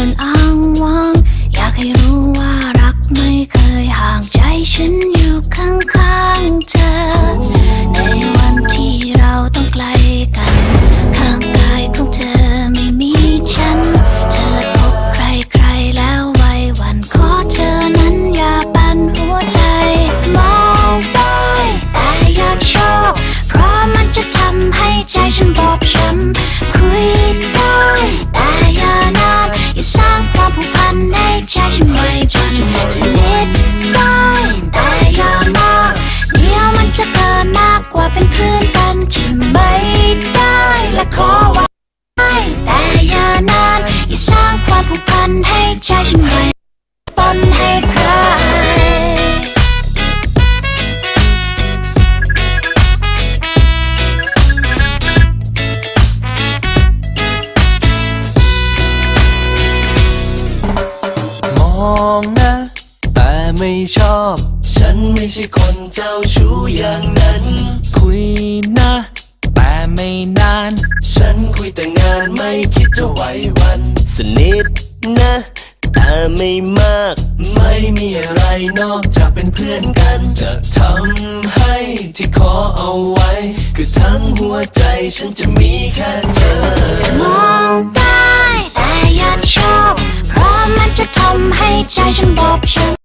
and I กว่าเป็นเพื่อนกันที่ไม่ได้และขอไว้แต่อย่านาน อย่าสร้างความผูกพันให้ใจฉันไว้ปนให้ใครมองนะ แต่ไม่ชอบ ฉันไม่ใช่คนเจ้าชู้อย่างนั้น คุยนะ แต่ไม่นาน ฉันคุยแต่งานไม่คิดจะไหววัน สนิทนะ แต่ไม่มาก ไม่มีอะไรนอกจากเป็นเพื่อนกัน จะทำให้ที่ขอเอาไว้ คือทั้งหัวใจฉันจะมีแค่เธอ มองได้แต่อย่าชอบ เพราะมันจะทำให้ใจฉันบอบช้ำ